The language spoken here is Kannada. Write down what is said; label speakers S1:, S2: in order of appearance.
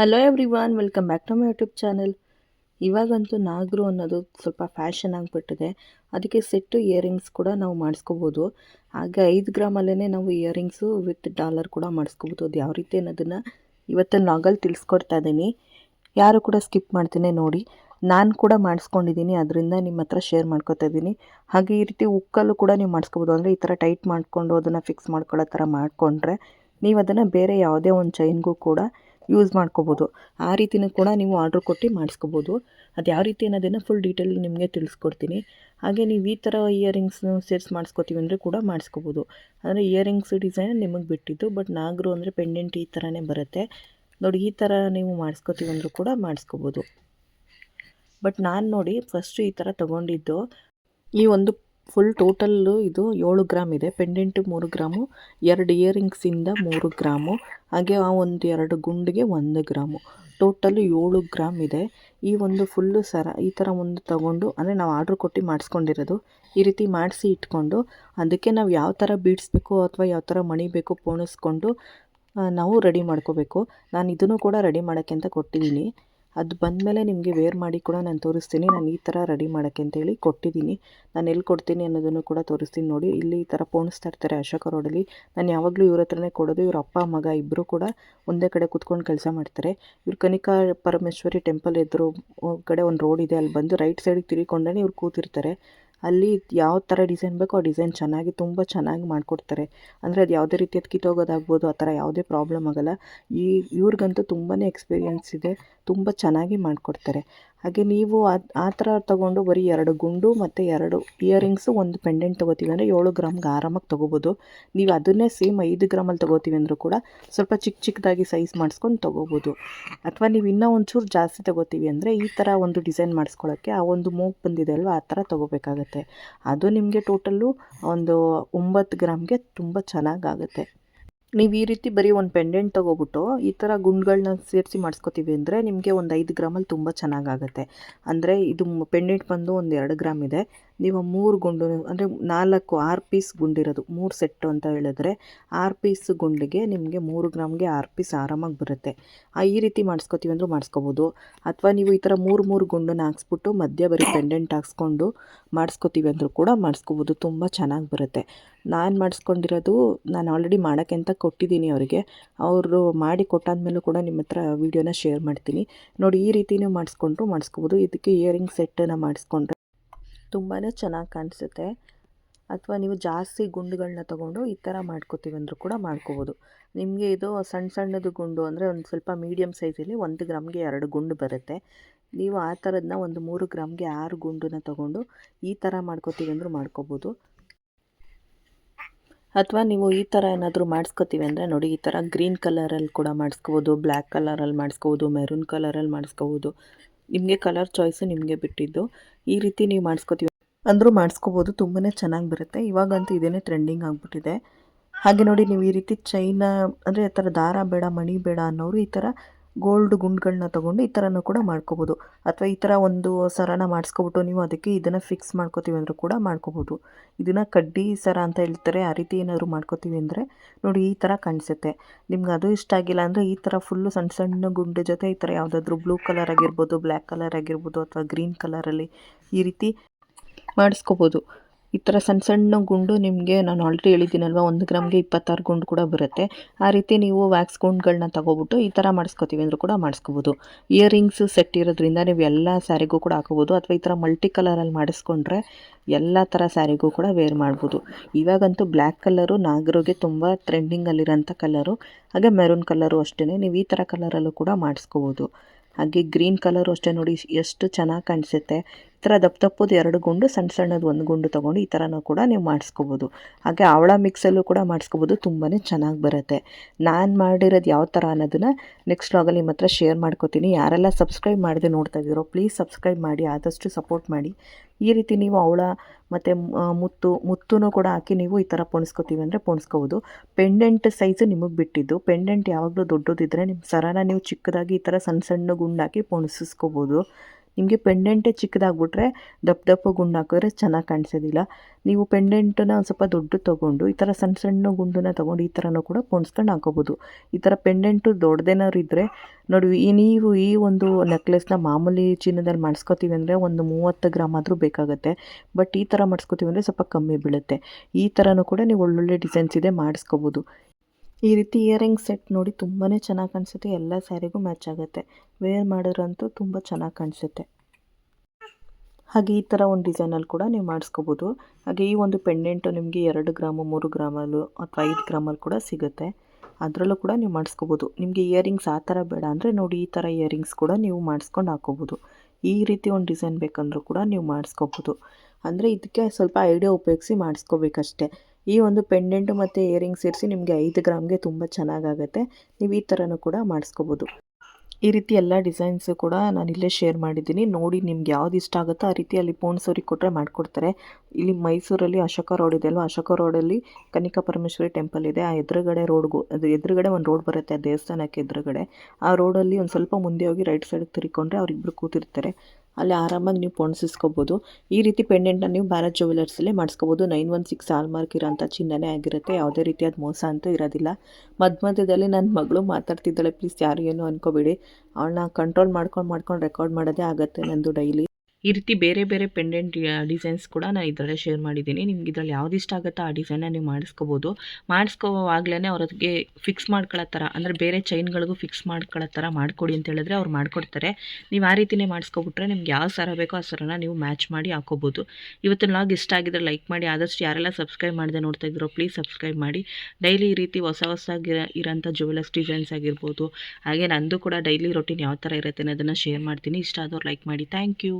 S1: Hello everyone welcome back to my YouTube channel ಇವಾಗಂತೂ ನಾಗರು ಅನ್ನೋದು ಸ್ವಲ್ಪ ಫ್ಯಾಷನ್ ಆಗಿಬಿಟ್ಟಿದೆ. ಅದಕ್ಕೆ ಸೆಟ್ಟು ಇಯರಿಂಗ್ಸ್ ಕೂಡ ನಾವು ಮಾಡಿಸ್ಕೋಬೋದು. ಹಾಗೆ ಐದು ಗ್ರಾಮಲ್ಲೇ ನಾವು ಇಯರಿಂಗ್ಸು ವಿತ್ ಡಾಲರ್ ಕೂಡ ಮಾಡಿಸ್ಕೋಬೋದು. ಅದು ಯಾವ ರೀತಿ ಅನ್ನೋದನ್ನು ಇವತ್ತು ನಾಗಲ್ಲಿ ತಿಳಿಸ್ಕೊಡ್ತಾ ಇದ್ದೀನಿ. ಯಾರು ಕೂಡ ಸ್ಕಿಪ್ ಮಾಡ್ತೀನಿ ನೋಡಿ. ನಾನು ಕೂಡ ಮಾಡಿಸ್ಕೊಂಡಿದ್ದೀನಿ, ಅದರಿಂದ ನಿಮ್ಮ ಹತ್ರ ಶೇರ್ ಮಾಡ್ಕೊತಾ ಇದ್ದೀನಿ. ಹಾಗೆ ಈ ರೀತಿ ಉಕ್ಕಲ್ಲೂ ಕೂಡ ನೀವು ಮಾಡಿಸ್ಕೋಬೋದು. ಅಂದರೆ ಈ ಥರ ಟೈಟ್ ಮಾಡಿಕೊಂಡು ಅದನ್ನು ಫಿಕ್ಸ್ ಮಾಡ್ಕೊಳ್ಳೋ ಥರ ಮಾಡಿಕೊಂಡ್ರೆ ನೀವು ಅದನ್ನು ಬೇರೆ ಯಾವುದೇ ಒಂದು ಚೈನ್ಗೂ ಕೂಡ ಯೂಸ್ ಮಾಡ್ಕೋಬೋದು. ಆ ರೀತಿನೂ ಕೂಡ ನೀವು ಆರ್ಡ್ರ್ ಕೊಟ್ಟು ಮಾಡಿಸ್ಕೋಬೋದು. ಅದು ಯಾವ ರೀತಿ ಅನ್ನೋದನ್ನು ಫುಲ್ ಡೀಟೇಲ್ ನಿಮಗೆ ತಿಳಿಸ್ಕೊಡ್ತೀನಿ. ಹಾಗೆ ನೀವು ಈ ಥರ ಇಯರಿಂಗ್ಸ್ನು ಸೇರಿಸಿ ಮಾಡಿಸ್ಕೋತೀವಿ ಅಂದರೆ ಕೂಡ ಮಾಡಿಸ್ಕೋಬೋದು. ಅಂದರೆ ಇಯರಿಂಗ್ಸ್ ಡಿಸೈನ್ ನಿಮಗೆ ಬಿಟ್ಟಿದ್ದು ಬಟ್ ನಾಗರು ಅಂದರೆ ಪೆಂಡೆಂಟ್ ಈ ಥರನೇ ಬರುತ್ತೆ. ನೋಡಿ, ಈ ಥರ ನೀವು ಮಾಡಿಸ್ಕೋತೀವಿ ಅಂದರೂ ಕೂಡ ಮಾಡಿಸ್ಕೋಬೋದು. ಬಟ್ ನಾನು ನೋಡಿ ಫಸ್ಟು ಈ ಥರ ತೊಗೊಂಡಿದ್ದು, ಈ ಒಂದು ಫುಲ್ ಟೋಟಲ್ಲು ಇದು ಏಳು ಗ್ರಾಮ್ ಇದೆ. ಪೆಂಡೆಂಟು ಮೂರು ಗ್ರಾಮು, ಎರಡು ಇಯರಿಂಗ್ಸಿಂದ ಮೂರು ಗ್ರಾಮು, ಹಾಗೆ ಆ ಒಂದು ಎರಡು ಗುಂಡಿಗೆ ಒಂದು ಗ್ರಾಮು. ಟೋಟಲು ಏಳು ಗ್ರಾಮ್ ಇದೆ. ಈ ಒಂದು ಫುಲ್ಲು ಸರ, ಈ ಥರ ಒಂದು ತಗೊಂಡು, ಅಂದರೆ ನಾವು ಆರ್ಡ್ರ್ ಕೊಟ್ಟು ಮಾಡಿಸ್ಕೊಂಡಿರೋದು, ಈ ರೀತಿ ಮಾಡಿಸಿ ಇಟ್ಕೊಂಡು, ಅದಕ್ಕೆ ನಾವು ಯಾವ ಥರ ಬೀಡ್ಸ್ಬೇಕು ಅಥವಾ ಯಾವ ಥರ ಮಣಿ ಬೇಕು ಪೋಣಿಸ್ಕೊಂಡು ನಾವು ರೆಡಿ ಮಾಡ್ಕೋಬೇಕು. ನಾನು ಇದನ್ನು ಕೂಡ ರೆಡಿ ಮಾಡೋಕ್ಕೆ ಅಂತ ಕೊಟ್ಟಿದ್ದೀನಿ ಅದು ಬಂದಮೇಲೆ ನಿಮಗೆ ವೇರ್ ಮಾಡಿ ಕೂಡ ನಾನು ತೋರಿಸ್ತೀನಿ. ನಾನು ಈ ಥರ ರೆಡಿ ಮಾಡೋಕ್ಕೆ ಅಂತೇಳಿ ಕೊಟ್ಟಿದ್ದೀನಿ. ನಾನು ಎಲ್ಲಿ ಕೊಡ್ತೀನಿ ಅನ್ನೋದನ್ನು ಕೂಡ ತೋರಿಸ್ತೀನಿ ನೋಡಿ. ಇಲ್ಲಿ ಈ ಥರ ಪೋಣಿಸ್ತಾ ಇರ್ತಾರೆ ಅಶೋಕ ರೋಡಲ್ಲಿ ನಾನು ಯಾವಾಗಲೂ ಇವ್ರ ಹತ್ರನೇ ಕೊಡೋದು. ಇವ್ರ ಅಪ್ಪ, ಮಗ ಇಬ್ಬರು ಕೂಡ ಒಂದೇ ಕಡೆ ಕುತ್ಕೊಂಡು ಕೆಲಸ ಮಾಡ್ತಾರೆ. ಇವ್ರು ಕನಿಕಾ ಪರಮೇಶ್ವರಿ ಟೆಂಪಲ್ ಎದುರು ಕಡೆ ಒಂದು ರೋಡ್ ಇದೆ. ಅಲ್ಲಿ ಬಂದು ರೈಟ್ ಸೈಡಿಗೆ ತಿರುಗಿಕೊಂಡೇ ಇವ್ರು ಕೂತಿರ್ತಾರೆ. ಅಲ್ಲಿ ಯಾವ ಥರ ಡಿಸೈನ್ ಬೇಕೋ ಆ ಡಿಸೈನ್ ಚೆನ್ನಾಗಿ, ತುಂಬ ಚೆನ್ನಾಗಿ ಮಾಡಿಕೊಡ್ತಾರೆ. ಅಂದರೆ ಅದು ಯಾವುದೇ ರೀತಿ ಅದು ಕಿತ್ತೋಗೋದಾಗ್ಬೋದು ಆ ಥರ ಯಾವುದೇ ಪ್ರಾಬ್ಲಮ್ ಆಗೋಲ್ಲ. ಈ ಇವ್ರಿಗಂತೂ ತುಂಬಾ ಎಕ್ಸ್ಪೀರಿಯೆನ್ಸ್ ಇದೆ, ತುಂಬ ಚೆನ್ನಾಗಿ ಮಾಡಿಕೊಡ್ತಾರೆ. ಹಾಗೆ ನೀವು ಆ ಥರ ತೊಗೊಂಡು ಬರೀ ಎರಡು ಗುಂಡು ಮತ್ತು ಎರಡು ಇಯರಿಂಗ್ಸು, ಒಂದು ಪೆಂಡೆಂಟ್ ತೊಗೋತೀವಿ ಅಂದರೆ ಏಳು ಗ್ರಾಮ್ಗೆ ಆರಾಮಾಗಿ ತೊಗೋಬೋದು. ನೀವು ಅದನ್ನೇ ಸೇಮ್ ಐದು ಗ್ರಾಮಲ್ಲಿ ತೊಗೋತೀವಿ ಅಂದರೂ ಕೂಡ ಸ್ವಲ್ಪ ಚಿಕ್ಕ ಚಿಕ್ಕದಾಗಿ ಸೈಜ್ ಮಾಡಿಸ್ಕೊಂಡು ತೊಗೋಬೋದು. ಅಥವಾ ನೀವು ಇನ್ನೂ ಒಂಚೂರು ಜಾಸ್ತಿ ತೊಗೋತೀವಿ ಅಂದರೆ ಈ ಥರ ಒಂದು ಡಿಸೈನ್ ಮಾಡಿಸ್ಕೊಳ್ಳೋಕ್ಕೆ ಆ ಒಂದು ಮೂಗ್ ಬಂದಿದೆ ಅಲ್ವ, ಆ ಥರ ತೊಗೋಬೇಕಾಗತ್ತೆ. ಅದು ನಿಮಗೆ ಟೋಟಲ್ಲು ಒಂದು ಒಂಬತ್ತು ಗ್ರಾಮ್ಗೆ ತುಂಬ ಚೆನ್ನಾಗಾಗುತ್ತೆ. ನೀವು ಈ ರೀತಿ ಬರೀ ಒಂದು ಪೆಂಡೆಂಟ್ ತೊಗೊಬಿಟ್ಟು ಈ ಥರ ಗುಂಡುಗಳನ್ನ ಸೇರಿಸಿ ಮಾಡಿಸ್ಕೊತೀವಿ ಅಂದರೆ ನಿಮಗೆ ಒಂದು ಐದು ಗ್ರಾಮಲ್ಲಿ ತುಂಬ ಚೆನ್ನಾಗಾಗುತ್ತೆ. ಅಂದರೆ ಇದು ಪೆಂಡೆಂಟ್ ಬಂದು ಒಂದು ಎರಡು ಗ್ರಾಮ್ ಇದೆ. ನೀವು ಮೂರು ಗುಂಡು, ಅಂದರೆ ನಾಲ್ಕು ಆರು ಪೀಸ್ ಗುಂಡಿರೋದು, ಮೂರು ಸೆಟ್ಟು ಅಂತ ಹೇಳಿದ್ರೆ ಆರು ಪೀಸ್ ಗುಂಡಿಗೆ ನಿಮಗೆ ಮೂರು ಗ್ರಾಮ್ಗೆ ಆರು ಪೀಸ್ ಆರಾಮಾಗಿ ಬರುತ್ತೆ. ಆ ಈ ರೀತಿ ಮಾಡಿಸ್ಕೊತೀವಿ ಅಂದರೂ ಮಾಡಿಸ್ಕೋಬೋದು. ಅಥವಾ ನೀವು ಈ ಥರ ಮೂರು ಮೂರು ಗುಂಡನ್ನ ಹಾಕ್ಸ್ಬಿಟ್ಟು ಮಧ್ಯ ಬರೀ ಪೆಂಡೆಂಟ್ ಹಾಕ್ಸ್ಕೊಂಡು ಮಾಡಿಸ್ಕೊತೀವಿ ಅಂದರೂ ಕೂಡ ಮಾಡಿಸ್ಕೋಬೋದು. ತುಂಬ ಚೆನ್ನಾಗಿ ಬರುತ್ತೆ. ನಾನು ಮಾಡಿಸ್ಕೊಂಡಿರೋದು ನಾನು ಆಲ್ರೆಡಿ ಮಾಡೋಕ್ಕೆ ಅಂತ ಕೊಟ್ಟಿದ್ದೀನಿ ಅವರಿಗೆ. ಅವರು ಮಾಡಿ ಕೊಟ್ಟಾದ್ಮೇಲೂ ಕೂಡ ನಿಮ್ಮ ಹತ್ರ ವೀಡಿಯೋನ ಶೇರ್ ಮಾಡ್ತೀನಿ. ನೋಡಿ, ಈ ರೀತಿಯೂ ಮಾಡಿಸ್ಕೊಂಡ್ರು ಮಾಡಿಸ್ಕೋಬೋದು. ಇದಕ್ಕೆ ಇಯರಿಂಗ್ ಸೆಟ್ಟನ್ನು ಮಾಡಿಸ್ಕೊಂಡ್ರೆ. ತುಂಬಾ ಚೆನ್ನಾಗಿ ಕಾಣಿಸುತ್ತೆ. ಅಥವಾ ನೀವು ಜಾಸ್ತಿ ಗುಂಡುಗಳನ್ನ ತೊಗೊಂಡು ಈ ಥರ ಮಾಡ್ಕೋತೀವಿ ಅಂದರೂ ಕೂಡ ಮಾಡ್ಕೋಬೋದು. ನಿಮಗೆ ಇದು ಸಣ್ಣ ಸಣ್ಣದು ಗುಂಡು ಅಂದರೆ ಒಂದು ಸ್ವಲ್ಪ ಮೀಡಿಯಮ್ ಸೈಜಲ್ಲಿ ಒಂದು ಗ್ರಾಮ್ಗೆ ಎರಡು ಗುಂಡು ಬರುತ್ತೆ. ನೀವು ಆ ಥರದನ್ನ ಒಂದು ಮೂರು ಗ್ರಾಮ್ಗೆ ಆರು ಗುಂಡನ್ನ ತೊಗೊಂಡು ಈ ಥರ ಮಾಡ್ಕೋತೀವಿ ಅಂದರೂ ಮಾಡ್ಕೋಬೋದು. ಅಥವಾ ನೀವು ಈ ಥರ ಏನಾದರೂ ಮಾಡಿಸ್ಕೋತೀವಿ ಅಂದರೆ ನೋಡಿ, ಈ ಥರ ಗ್ರೀನ್ ಕಲರಲ್ಲಿ ಕೂಡ ಮಾಡಿಸ್ಕೋಬೋದು ಬ್ಲ್ಯಾಕ್ ಕಲರಲ್ಲಿ ಮಾಡಿಸ್ಕೋಬೋದು ಮೆರೂನ್ ಕಲರಲ್ಲಿ ಮಾಡಿಸ್ಕೋಬೋದು. ನಿಮಗೆ ಕಲರ್ ಚಾಯ್ಸು ನಿಮಗೆ ಬಿಟ್ಟಿದ್ದು. ಈ ರೀತಿ ನೀವು ಮಾಡಿಸ್ಕೋತೀವಿ ಅಂದರೂ ಮಾಡಿಸ್ಕೋಬೋದು ತುಂಬಾ ಚೆನ್ನಾಗಿ ಬರುತ್ತೆ. ಇವಾಗಂತೂ ಇದೇ ಟ್ರೆಂಡಿಂಗ್ ಆಗಿಬಿಟ್ಟಿದೆ. ಹಾಗೆ ನೋಡಿ, ನೀವು ಈ ರೀತಿ ಚೈನ ಅಂದರೆ ಆ ಥರ ದಾರ ಬೇಡ, ಮಣಿ ಬೇಡ ಅನ್ನೋರು ಈ ಥರ ಗೋಲ್ಡ್ ಗುಂಡ್ಗಳನ್ನ ತೊಗೊಂಡು ಈ ಥರನೂ ಕೂಡ ಮಾಡ್ಕೋಬೋದು. ಅಥವಾ ಈ ಥರ ಒಂದು ಸರನ ಮಾಡಿಸ್ಕೊಬಿಟ್ಟು ನೀವು ಅದಕ್ಕೆ ಇದನ್ನು ಫಿಕ್ಸ್ ಮಾಡ್ಕೋತೀವಿ ಅಂದರೂ ಕೂಡ ಮಾಡ್ಕೋಬೋದು. ಇದನ್ನು ಕಡ್ಡಿ ಸರ ಅಂತ ಹೇಳ್ತಾರೆ, ಆ ರೀತಿ ಏನಾದರೂ ಮಾಡ್ಕೋತೀವಿ ಅಂದರೆ ನೋಡಿ ಈ ಥರ ಕಾಣಿಸುತ್ತೆ. ನಿಮ್ಗೆ ಅದು ಇಷ್ಟ ಆಗಿಲ್ಲ ಅಂದರೆ ಈ ಥರ ಫುಲ್ಲು ಸಣ್ಣ ಸಣ್ಣ ಗುಂಡು ಜೊತೆ ಈ ಥರ ಯಾವುದಾದ್ರೂ ಬ್ಲೂ ಕಲರ್ ಆಗಿರ್ಬೋದು ಬ್ಲ್ಯಾಕ್ ಕಲರ್ ಆಗಿರ್ಬೋದು ಅಥವಾ ಗ್ರೀನ್ ಕಲರಲ್ಲಿ ಈ ರೀತಿ ಮಾಡಿಸ್ಕೋಬೋದು. ಈ ಥರ ಸಣ್ಣ ಸಣ್ಣ ಗುಂಡು ನಿಮಗೆ ನಾನು ಆಲ್ರೆಡಿ ಹೇಳಿದ್ದೀನಲ್ವ, ಒಂದು ಗ್ರಾಮ್ಗೆ ಇಪ್ಪತ್ತಾರು ಗುಂಡು ಕೂಡ ಬರುತ್ತೆ. ಆ ರೀತಿ ನೀವು ವ್ಯಾಕ್ಸ್ ಗುಂಡುಗಳನ್ನ ತಗೋಬಿಟ್ಟು ಈ ಥರ ಮಾಡಿಸ್ಕೋತೀವಿ ಅಂದರೂ ಕೂಡ ಮಾಡಿಸ್ಕೋಬೋದು. ಇಯರಿಂಗ್ಸ್ ಸೆಟ್ ಇರೋದ್ರಿಂದ ನೀವು ಎಲ್ಲ ಸ್ಯಾರಿಗೂ ಕೂಡ ಹಾಕೋಬೋದು, ಅಥವಾ ಈ ಥರ ಮಲ್ಟಿ ಕಲರಲ್ಲಿ ಮಾಡಿಸ್ಕೊಂಡ್ರೆ ಎಲ್ಲ ಥರ ಸ್ಯಾರಿಗೂ ಕೂಡ ವೇರ್ ಮಾಡ್ಬೋದು. ಇವಾಗಂತೂ ಬ್ಲ್ಯಾಕ್ ಕಲರು ನಾಗರಿಗೆ ತುಂಬ ಟ್ರೆಂಡಿಂಗಲ್ಲಿರೋಂಥ ಕಲರು ಹಾಗೆ ಮೆರೂನ್ ಕಲರು ಅಷ್ಟೇ ನೀವು ಈ ಥರ ಕಲರಲ್ಲೂ ಕೂಡ ಮಾಡಿಸ್ಕೋಬೋದು. ಹಾಗೆ ಗ್ರೀನ್ ಕಲರು ಅಷ್ಟೇ ನೋಡಿ, ಎಷ್ಟು ಚೆನ್ನಾಗಿ ಕಾಣಿಸುತ್ತೆ. ಥರ ದಪ್ಪ ದಪ್ಪದು ಎರಡು ಗುಂಡು, ಸಣ್ಣ ಸಣ್ಣದು ಒಂದು ಗುಂಡು ತೊಗೊಂಡು ಈ ಥರನೂ ಕೂಡ ನೀವು ಮಾಡಿಸ್ಕೋಬೋದು. ಹಾಗೆ ಅವಳ ಮಿಕ್ಸಲ್ಲೂ ಕೂಡ ಮಾಡಿಸ್ಕೋಬೋದು ತುಂಬಾ ಚೆನ್ನಾಗಿ ಬರುತ್ತೆ. ನಾನು ಮಾಡಿರೋದು ಯಾವ ಥರ ಅನ್ನೋದನ್ನು ನೆಕ್ಸ್ಟ್ ಲಾಗಲ್ಲಿ ನಿಮ್ಮ ಹತ್ರ ಶೇರ್ ಮಾಡ್ಕೋತೀನಿ. ಯಾರೆಲ್ಲ ಸಬ್ಸ್ಕ್ರೈಬ್ ಮಾಡದೆ ನೋಡ್ತಾ ಇದ್ದೀರೋ ಪ್ಲೀಸ್ ಸಬ್ಸ್ಕ್ರೈಬ್ ಮಾಡಿ, ಆದಷ್ಟು ಸಪೋರ್ಟ್ ಮಾಡಿ. ಈ ರೀತಿ ನೀವು ಅವಳ ಮತ್ತು ಮುತ್ತು ಮುತ್ತೂ ಕೂಡ ಹಾಕಿ ನೀವು ಈ ಥರ ಪೊಣಿಸ್ಕೋತೀವಿ ಅಂದರೆ ಪೊಣಿಸ್ಕೋಬೋದು. ಪೆಂಡೆಂಟ್ ಸೈಜು ನಿಮಗೆ ಬಿಟ್ಟಿದ್ದು. ಪೆಂಡೆಂಟ್ ಯಾವಾಗಲೂ ದೊಡ್ಡದಿದ್ದರೆ ನಿಮ್ಮ ಸರನ ನೀವು ಚಿಕ್ಕದಾಗಿ ಈ ಥರ ಸಣ್ಣ ಸಣ್ಣ ಗುಂಡಾಕಿ ಪೊಣಿಸಿಸ್ಕೋಬೋದು ನಿಮಗೆ ಪೆಂಡೆಂಟೇ ಚಿಕ್ಕದಾಗ್ಬಿಟ್ರೆ ದಪ್ಪ ದಪ್ಪ ಗುಂಡು ಹಾಕಿದ್ರೆ ಚೆನ್ನಾಗಿ ಕಾಣಿಸೋದಿಲ್ಲ. ನೀವು ಪೆಂಡೆಂಟನ್ನ ಒಂದು ಸ್ವಲ್ಪ ದೊಡ್ಡ ತೊಗೊಂಡು, ಈ ಥರ ಸಣ್ಣ ಸಣ್ಣ ಗುಂಡನ್ನ ತೊಗೊಂಡು ಈ ಥರನೂ ಕೂಡ ಪೋಣಿಸ್ಕೊಂಡು ಹಾಕೋಬೋದು. ಈ ಥರ ಪೆಂಡೆಂಟು ದೊಡ್ಡದೇನಾದ್ರು ಇದ್ದರೆ ನೋಡಿ, ಈ ನೀವು ಈ ಒಂದು ನೆಕ್ಲೆಸ್ನ ಮಾಮೂಲಿ ಚಿನ್ನದಲ್ಲಿ ಮಾಡಿಸ್ಕೋತೀವಿ ಅಂದರೆ ಒಂದು ಮೂವತ್ತು ಗ್ರಾಮ್ ಆದರೂ ಬೇಕಾಗುತ್ತೆ. ಬಟ್ ಈ ಥರ ಮಾಡಿಸ್ಕೋತೀವಿ ಅಂದರೆ ಸ್ವಲ್ಪ ಕಮ್ಮಿ ಬೀಳುತ್ತೆ. ಈ ಥರನೂ ಕೂಡ ನೀವು ಒಳ್ಳೊಳ್ಳೆ ಡಿಸೈನ್ಸ್ ಇದೆ ಮಾಡಿಸ್ಕೋಬೋದು. ಈ ರೀತಿ ಇಯರಿಂಗ್ ಸೆಟ್ ನೋಡಿ ತುಂಬಾ ಚೆನ್ನಾಗಿ ಕಾಣಿಸುತ್ತೆ. ಎಲ್ಲ ಸ್ಯಾರಿಗೂ ಮ್ಯಾಚ್ ಆಗುತ್ತೆ. ವೇರ್ ಮಾಡಿದ್ರಂತೂ ತುಂಬ ಚೆನ್ನಾಗಿ ಕಾಣಿಸುತ್ತೆ. ಹಾಗೆ ಈ ಥರ ಒಂದು ಡಿಸೈನಲ್ಲಿ ಕೂಡ ನೀವು ಮಾಡಿಸ್ಕೋಬೋದು. ಹಾಗೆ ಈ ಒಂದು ಪೆಂಡೆಂಟು ನಿಮಗೆ ಎರಡು ಗ್ರಾಮು, ಮೂರು ಗ್ರಾಮಲ್ಲು ಅಥವಾ ಐದು ಗ್ರಾಮಲ್ಲಿ ಕೂಡ ಸಿಗುತ್ತೆ. ಅದರಲ್ಲೂ ಕೂಡ ನೀವು ಮಾಡಿಸ್ಕೋಬೋದು. ನಿಮಗೆ ಇಯರಿಂಗ್ಸ್ ಆ ಥರ ಬೇಡ ಅಂದರೆ ನೋಡಿ ಈ ಥರ ಇಯರಿಂಗ್ಸ್ ಕೂಡ ನೀವು ಮಾಡಿಸ್ಕೊಂಡು ಹಾಕೋಬೋದು. ಈ ರೀತಿ ಒಂದು ಡಿಸೈನ್ ಬೇಕಂದ್ರೂ ಕೂಡ ನೀವು ಮಾಡಿಸ್ಕೋಬೋದು. ಅಂದರೆ ಇದಕ್ಕೆ ಸ್ವಲ್ಪ ಐಡಿಯಾ ಉಪಯೋಗಿಸಿ ಮಾಡಿಸ್ಕೋಬೇಕಷ್ಟೆ. ಈ ಒಂದು ಪೆಂಡೆಂಟು ಮತ್ತು ಇಯರಿಂಗ್ ಸೇರಿಸಿ ನಿಮಗೆ ಐದು ಗ್ರಾಮ್ಗೆ ತುಂಬ ಚೆನ್ನಾಗಾಗುತ್ತೆ. ನೀವು ಈ ಥರನೂ ಕೂಡ ಮಾಡಿಸ್ಕೋಬೋದು. ಈ ರೀತಿ ಎಲ್ಲ ಡಿಸೈನ್ಸು ಕೂಡ ನಾನು ಇಲ್ಲೇ ಶೇರ್ ಮಾಡಿದ್ದೀನಿ. ನೋಡಿ ನಿಮ್ಗೆ ಯಾವ್ದು ಇಷ್ಟ ಆಗುತ್ತೋ ಆ ರೀತಿ ಅಲ್ಲಿ ಸೋರಿ ಕೊಟ್ಟರೆ ಮಾಡಿಕೊಡ್ತಾರೆ. ಇಲ್ಲಿ ಮೈಸೂರಲ್ಲಿ ಅಶೋಕ ರೋಡ್ ಇದೆ ಅಲ್ವಾ? ಅಶೋಕ ರೋಡಲ್ಲಿ ಕನಿಕಾ ಪರಮೇಶ್ವರಿ ಟೆಂಪಲ್ ಇದೆ. ಆ ಎದುರುಗಡೆ ರೋಡ್ಗೂ ಅದು ಎದುರುಗಡೆ ಒಂದು ರೋಡ್ ಬರುತ್ತೆ ಆ ದೇವಸ್ಥಾನಕ್ಕೆ ಎದುರುಗಡೆ. ಆ ರೋಡಲ್ಲಿ ಒಂದು ಸ್ವಲ್ಪ ಮುಂದೆ ಹೋಗಿ ರೈಟ್ ಸೈಡಿಗೆ ತಿರ್ಕೊಂಡ್ರೆ ಅವರಿಬ್ಬರು ಕೂತಿರ್ತಾರೆ. ಅಲ್ಲಿ ಆರಾಮಾಗಿ ನೀವು ಪೋಣಿಸ್ಕೋಬೋದು. ಈ ರೀತಿ ಪೆಂಡೆಂಟ್ನ ನೀವು ಭಾರತ್ ಜ್ಯುವೆಲರ್ಸಲ್ಲೇ ಮಾಡಿಸ್ಕೋಬೋದು. Nine one six hallmark ಇರೋಂಥ ಚಿನ್ನನೇ ಆಗಿರುತ್ತೆ. ಯಾವುದೇ ರೀತಿಯಾದ ಮೋಸ ಅಂತೂ ಇರೋದಿಲ್ಲ. ಮಧ್ಯ ಮಧ್ಯದಲ್ಲಿ ನನ್ನ ಮಗಳು ಮಾತಾಡ್ತಿದ್ದಾಳೆ. ಪ್ಲೀಸ್ ಯಾರು ಏನು ಅನ್ಕೋಬೇಡಿ. ಅವಳನ್ನ ಕಂಟ್ರೋಲ್ ಮಾಡ್ಕೊಂಡು ಮಾಡ್ಕೊಂಡು ರೆಕಾರ್ಡ್ ಮಾಡೋದೇ ಆಗುತ್ತೆ ನಂದು ಡೈಲಿ ಈ ರೀತಿ ಬೇರೆ ಬೇರೆ ಪೆಂಡೆಂಟ್ ಡಿಸೈನ್ಸ್ ಕೂಡ ನಾನು ಇದರಲ್ಲೇ ಶೇರ್ ಮಾಡಿದ್ದೀನಿ. ನಿಮ್ಗೆ ಇದರಲ್ಲಿ ಯಾವ್ದು ಇಷ್ಟ ಆಗುತ್ತೋ ಆ ಡಿಸೈನ್ನ ನೀವು ಮಾಡಿಸ್ಕೋಬೋದು. ಮಾಡಿಸ್ಕೋವಾಗ್ಲೇ ಅವ್ರಿಗೆ ಫಿಕ್ಸ್ ಮಾಡ್ಕೊಳ್ಳೋ ಥರ, ಅಂದರೆ ಬೇರೆ ಚೈನ್ಗಳಿಗೂ ಫಿಕ್ಸ್ ಮಾಡ್ಕೊಳ್ಳೋ ಥರ ಮಾಡಿಕೊಡಿ ಅಂತ ಹೇಳಿದ್ರೆ ಅವ್ರು ಮಾಡಿಕೊಡ್ತಾರೆ. ನೀವು ಆ ರೀತಿನೇ ಮಾಡಿಸ್ಕೊಬಿಟ್ರೆ ನಿಮ್ಗೆ ಯಾವ ಸರ ಬೇಕೋ ಆ ಸರನ ನೀವು ಮ್ಯಾಚ್ ಮಾಡಿ ಹಾಕೋಬೋದು. ಇವತ್ತಿನ ಲಾಗ್ ಇಷ್ಟ ಆಗಿದ್ರೆ ಲೈಕ್ ಮಾಡಿ. ಆದಷ್ಟು ಯಾರೆಲ್ಲ ಸಬ್ಸ್ಕ್ರೈಬ್ ಮಾಡದೆ ನೋಡ್ತಾ ಇದ್ದೀರೋ ಪ್ಲೀಸ್ ಸಬ್ಸ್ಕ್ರೈಬ್ ಮಾಡಿ. ಡೈಲಿ ಈ ರೀತಿ ಹೊಸ ಹೊಸ ಇರೋಂಥ ಜುವೆಲರ್ಸ್ ಡಿಸೈನ್ಸ್ ಆಗಿರ್ಬೋದು. ಹಾಗೆ ನಂದು ಕೂಡ ಡೈಲಿ ರೊಟೀನ್ ಯಾವ ಥರ ಇರುತ್ತೆ ಅನ್ನೋದನ್ನು ಶೇರ್ ಮಾಡ್ತೀನಿ. ಇಷ್ಟ ಆದವ್ರು ಲೈಕ್ ಮಾಡಿ. Thank you